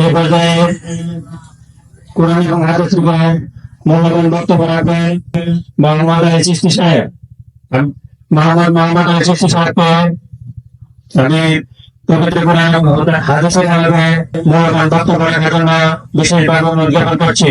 এই পর্যায়ে কোরআন এবং হাদিস উপরে মূল্যবান বক্তব্য রাখবেন মোহাম্মদ আলী চিস্তি সাহেব। মোহাম্মদ মোহাম্মদ আলী চিস্তি সাহেবকে আমি পবিত্র কোরআন এবং হাদিসের আলোকে মূল্যবান বক্তব্য রাখার জন্য বিশেষভাবে অনুজ্ঞাপন করছি।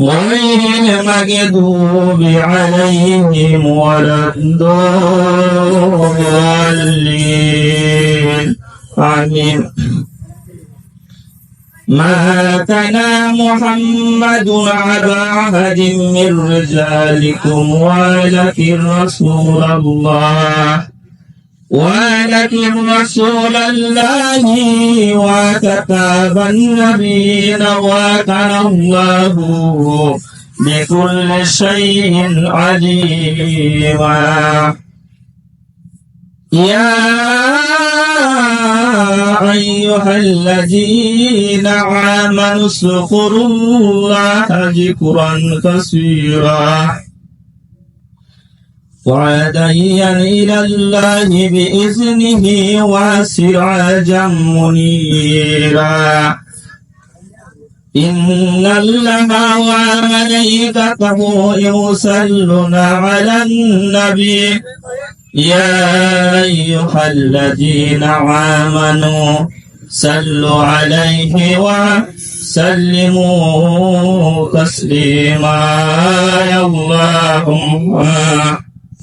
غير المغضوب عليهم ولا الضالين آمين. ما كان محمد على أحد من رجالكم ولكن رسول الله ولكن رسول الله وكتاب النبيين وكان الله بكل شيء عليما. يا أيها الذين آمنوا اذكروا الله ذكرا كثيرا. وعديا إلى الله بإذنه وسراجا منيرا إن الله وملائكته يصلون على النبي. يا أيها الذين آمنوا صلوا عليه وسلموا تسليما. يا اللهم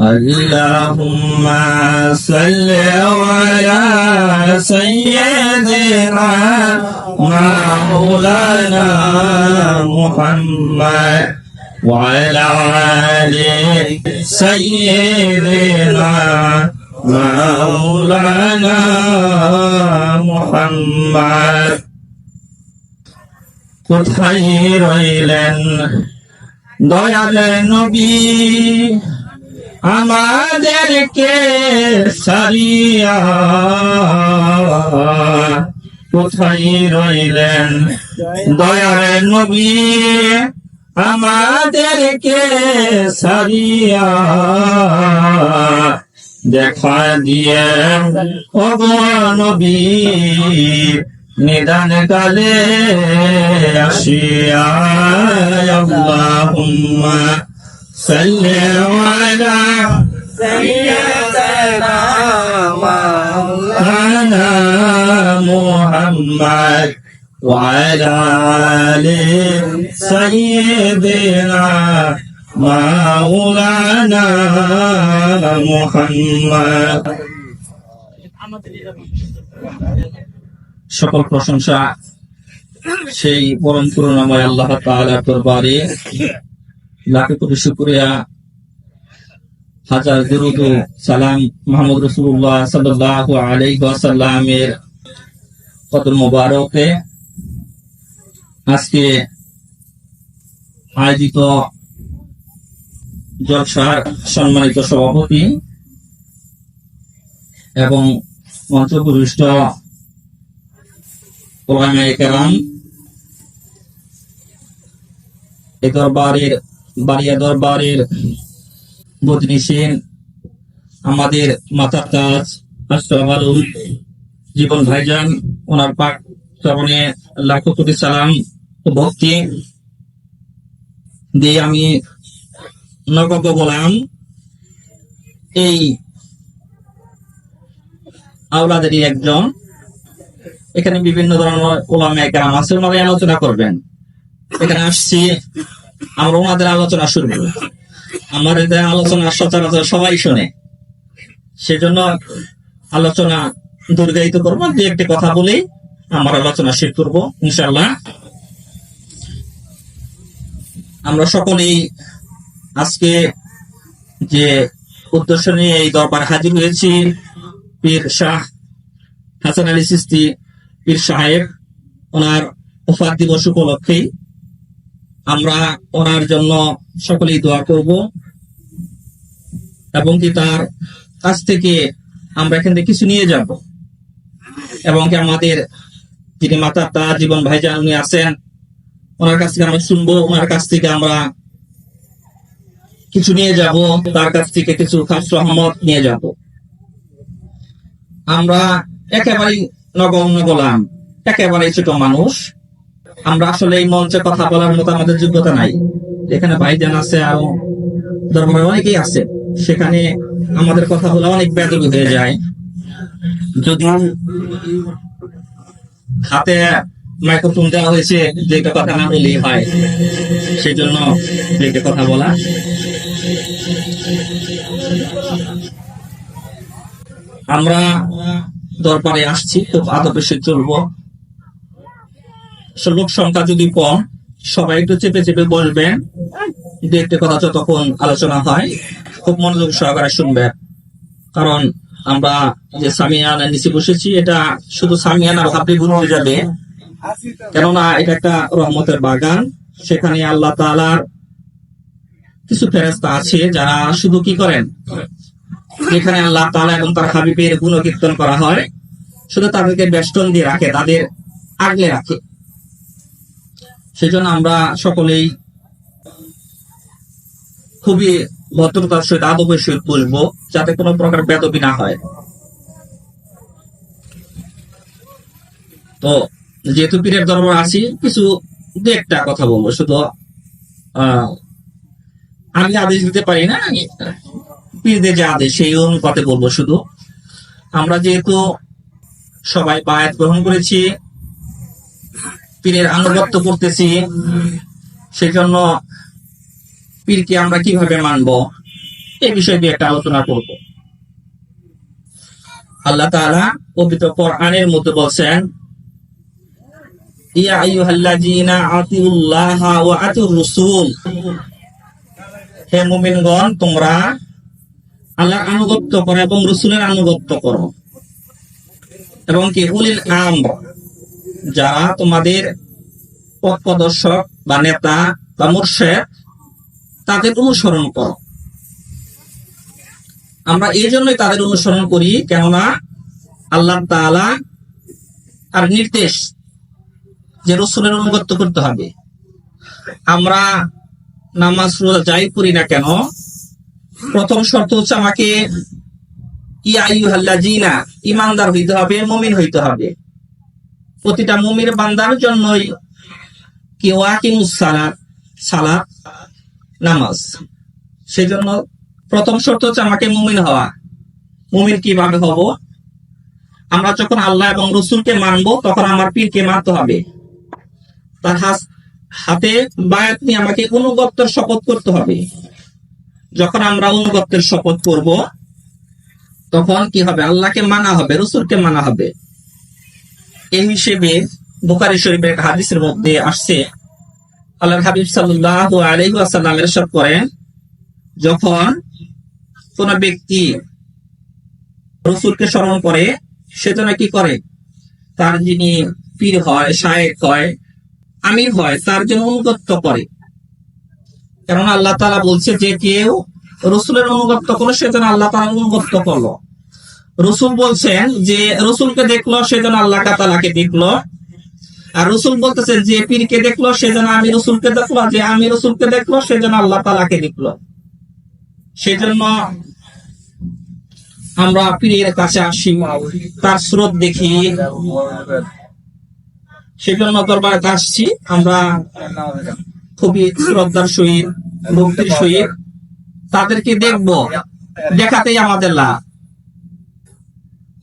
اللهم صل على سيدنا مولانا محمد وعلى آل سيدنا مولانا محمد কোথায় রইলেন দয়াল নবী আমাদেরকে সারিয়া কোথায় রইলেন? দয়াল নবী, আমাদেরকে সারিয়া দেখা দিয়ে অগনবী নিদান কালে আসিয়া, আল্লাহুম্মা সাল্লি আলা সাইয়্যিদিনা মাওলানা মুহাম্মদ وعلى آل سيدنا مولانا محمد সকল প্রশংসা সেই পরম করুণাময় আল্লাহ তাআলার দরবারে লাখে কোটি শুকরিয়া। হাজার দরুদ সালাম মোহাম্মদ রাসূলুল্লাহ সাল্লাল্লাহু আলাইহি ওয়াসাল্লামের কদর মোবারকে। আজকে আয়োজিত জলসার সম্মানিত সভাপতি এবং মঞ্চপুরুষ্ট ওলামায়ে কেরাম এ দরবারের বাড়িয়া দরবারের বদনিসীন আমাদের মাথার তাজ আশরাফ আলম জীবন ভাইজান, ওনার পাক চরণে লাখো কোটি সালাম ভক্তি দিয়ে আমি নবাব বললাম এই আওলাদেরই একজন। এখানে বিভিন্ন ধরনের ওলামা একরাম আছে ওনারাই আলোচনা করবেন। এখানে আসছি আমরা ওনাদের আলোচনা শুনব আমার এদের আলোচনা সচরাচর সবাই শোনে। সেজন্য আলোচনা দীর্ঘায়িত করব। দু একটি কথা বলেই আমার আলোচনা শেষ করব ইনশাল্লাহ আমরা সকলেই আজকে যে উদ্দেশ্য নিয়ে এই দরবার হাজির হয়েছি, পীর শাহ হাসান আলী সিস্তি পীর সাহেব, ওনার ওফাত দিবস উপলক্ষেই। আমরা ওনার জন্য সকলেই দোয়া করব। এবং কি তার কাছ থেকে আমরা এখান থেকে কিছু নিয়ে যাব। এবং কি আমাদের যিনি মাতা, তার জীবন ভাইজান উনি আছেন, ওনার কাছ থেকে আমরা শুনব, ওনার কাছ থেকে আমরা কিছু নিয়ে যাব, তার কাছ থেকে কিছু খাস রহমত নিয়ে যাব। আমরা একেবারেই নগণ্য গোলাম, একেবারেই ছোট মানুষ। আমরা আসলে এই মঞ্চে কথা বলার মতো আমাদের যোগ্যতা নাই। এখানে ভাইজান আছে আরও দরবারে অনেকেই আছে। সেখানে আমাদের কথা বলে অনেক বেদবি হয়ে যায়। যদি হাতে মাইক্রোফোন দেওয়া হয়েছে যেটা কথা না বললেই হয়। সেই জন্য যেটা কথা বলা। আমরা দরবারে আসছি, খুব সে চলবো। লোক সংখ্যা যদি কম, সবাই একটু চেপে চেপে বসবেন। দু একটি কথা যতক্ষণ আলোচনা হয়, খুব মনোযোগ সহকারে শুনবেন। কারণ আমরা যে সামিয়ানা নিচে বসেছি, এটা শুধু সামিয়ানা ভাবলে ভুল হয়ে যাবে। কেননা এটা একটা রহমতের বাগান। সেখানে আল্লাহ তাআলার কিছু ফেরেস্তা আছে যারা শুধু কি করেন? যেখানে আল্লাহ তাআলা এবং তার হাবিবের গুণ কীর্তন করা হয়, শুধু তাদেরকে বেষ্টন দিয়ে রাখে, তাদের আগলে রাখে। সেজন্য আমরা সকলেই খুবই ভদ্রতার সহিত, আদবের সহিত বলব যাতে কোনো প্রকার বেদবি না হয়। তো, যেহেতু পীরের দরবার আছি কিছু দু একটা কথা বলব। শুধু আমি আদেশ দিতে পারি না পীরদের যে আদেশ, সেই অনুপাতে বলব শুধু। আমরা যেহেতু সবাই বায়াত গ্রহণ করেছি পীরের আনুগত্য করতেছি সেই জন্য পীরকে আমরা কীভাবে মানব এই বিষয়ে দিয়ে একটা আলোচনা করব। আল্লাহ তাআলা পবিত্র কোরআনের মধ্যে বলছেন, ইয়া আইয়ুহাল্লাযীনা আতিউল্লাহা ওয়া আতিউর রাসূল হে মুমিনগণ, তোমরা আল্লাহর আনুগত্য করো এবং রসুলের আনুগত্য করো। এবং কি, উলিল আমর যারা তোমাদের পথ প্রদর্শক বা নেতা বা মুর্শেদ, তাদের অনুসরণ করো। আমরা এই জন্যই তাদের অনুসরণ করি, কেননা আল্লাহ তাআলা আর নির্দেশ যে রসুলের অনুগত্য করতে হবে। আমরা নামাজ, রোজা যাই করি না কেন, প্রথম শর্ত হচ্ছে আমাকে, ইয়া ইমানদার হইতে হবে, মমিন হইতে হবে। প্রতিটা মুমির বান্দার জন্যই কি ওয়াকিমুস সালাত সালাত, নামাজ। সেজন্য প্রথম শর্ত হচ্ছে আমাকে মুমিন হওয়া। মুমিন কীভাবে হব? আমরা যখন আল্লাহ এবং রসুলকে মানবো, তখন আমার পীরকে মানতে হবে। তার হাতে বায়াত নিয়ে আমাকে অনুগত্যের শপথ করতে হবে। যখন আমরা অনুগত্যের শপথ করব, তখন কি হবে? আল্লাহকে মানা হবে, রসুলকে মানা হবে। এই হিসেবে বুখারী শরীফের এক হাদিসের মধ্যে আসছে, আল্লাহর হাবিব সাল্লাল্লাহু আলাইহি ওয়াসাল্লাম ইরশাদ করেন, যখন কোন ব্যক্তি রসুলকে স্মরণ করে, সে যেন কি করে? তার যিনি পীর হয়, শায়েক হয়, আমির হয়, তার জন্য অনুগত্য করে। কেননা আল্লাহ তালা বলছে যে কেউ রসুলের অনুগত্য করল সেজন্য আল্লাহ তাআলা অনুগত্য করল। রসুল বলছেন যে, রসুলকে দেখল সেজন্য আল্লাহ তাআলাকে দেখল। আর রসুল বলতেছেন যে, পীরকে দেখল সেজন্য আমি রসুলকে দেখল, যে আমি রসুলকে দেখল সেজন্য আল্লাহ তাআলাকে দেখল। সেজন্য আমরা পীরের কাছে আসি, তার স্রোত দেখি। সেজন্য দরবারে আসছি, আমরা খুবই শ্রদ্ধার সহিত, ভক্তির সহিত তাদেরকে দেখব, দেখাতেই আমাদের লাভ।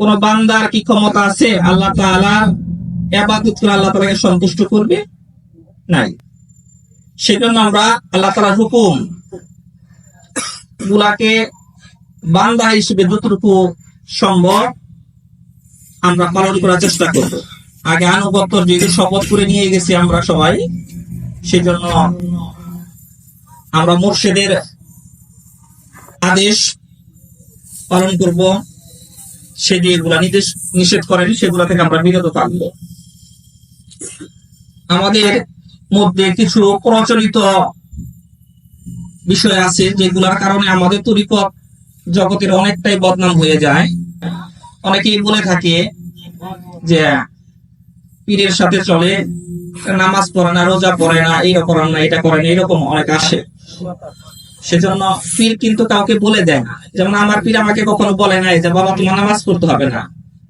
কোন বান্দার কি ক্ষমতা আছে? আল্লাহ তাআলা এবাদত করে আল্লাহ তাআলাকে সন্তুষ্ট করবে? নাই। সেজন্য আমরা আল্লাহ তাআলার হুকুম গুলাকে বান্দা হিসেবে যতটুকু সম্ভব আমরা পালন করার চেষ্টা করব। আগে আনুগত্য যেহেতু শপথ করে নিয়ে গেছি আমরা সবাই, সেজন্য আমরা মুর্শিদের আদেশ পালন করব। সে যেগুলা নির্দেশ নিষেধ করেন, সেগুলা থেকে আমরা বিরত থাকব। আমাদের মধ্যে কিছু প্রচলিত বিষয় আছে, যেগুলোর কারণে আমাদের তরিকত জগতের অনেকটাই বদনাম হয়ে যায়। অনেকেই বলে থাকে যে, পীরের সাথে চলে, নামাজ পড়ে না, রোজা পড়ে না এইটা করেন না, এটা করেন এরকম অনেক আসে। সেজন্য পীর কিন্তু কাউকে বলে দেয় না। যেমন আমার পীর আমাকে কখনো বলে নাই যে, বাবা, তোমার নামাজ পড়তে হবে না।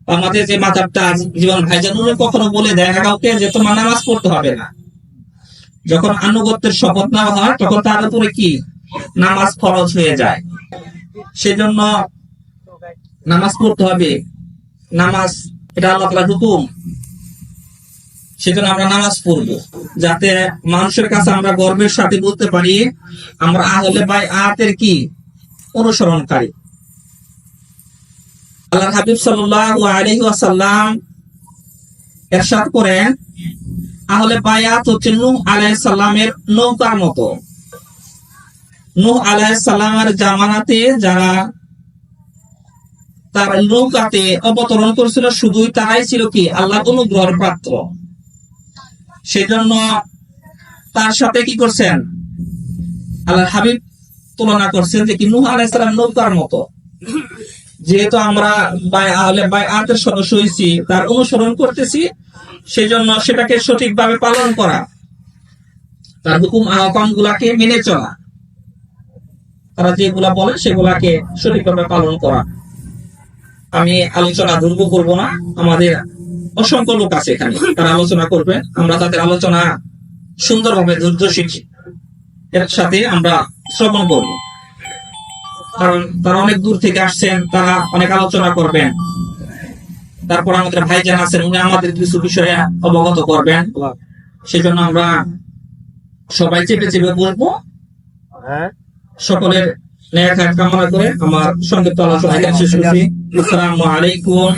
আমাদের যে মাথাটা জীবন ভাইজান উনি কখনো বলে দেয় না কাউকে যে, তোমার নামাজ পড়তে হবে না। যখন আনুগত্যের শপথ নেওয়া হয়, তখন তার উপরে কি? নামাজ ফরজ হয়ে যায়। সেজন্য নামাজ পড়তে হবে। নামাজ, এটা আল্লাহ তাআলার হুকুম। সেজন্য আমরা নামাজ পড়ব। যাতে মানুষের কাছে আমরা গর্বের সাথে বলতে পারি, আমরা আহলে বাই আয়াতের কি? অনুসরণকারী। আল্লাহ হাবিব সাল্লাল্লাহু আলাইহি ওয়াসাল্লাম এরশাদ করেন, আহলে বায়াত হচ্ছে নূহ আলাইহিস সালামের নৌকার মতো। নূহ আলাইহিস সালামের জামানাতে যারা তার নৌকাতে অবতরণ করেছিল, শুধুই তারাই ছিল কি? আল্লাহ অনুগ্রহের পাত্র। সেজন্য তার সাথে কি করছেন? আল্লাহ হাবিব তুলনা করছেন যে কি নূহ আলাইহিস সালাম নৌকার মতো। যেহেতু আমরা বাই আহলে বাই আতের সদস্য হয়েছি তার অনুসরণ করতেছি সেই জন্য সেটাকে সঠিকভাবে পালন করা, তার হুকুম আহকাম গুলাকে মেনে চলা। তারা যেগুলা বলে সেগুলাকে সঠিকভাবে পালন করা। আমি আলোচনা দুর্ব করব না, আমাদের অসংখ্য লোক আছে এখানে। তারা আলোচনা করবে আমরা তাদের আলোচনা সুন্দরভাবে শিখি এর সাথে আমরা শ্রবণ করব। কারণ তারা অনেক দূর থেকে আসছেন তারা অনেক আলোচনা করবেন। তারপর আমাদের ভাইজান আছেন উনি আমাদের কিছু বিষয়ে অবগত করবেন। সেজন্য আমরা সবাই চেপে চেপে বলব সকলের ন্যায় কামনা করে আমার সংক্ষিপ্ত আলোচনা এখানে শেষ করছি। আসসালামু আলাইকুম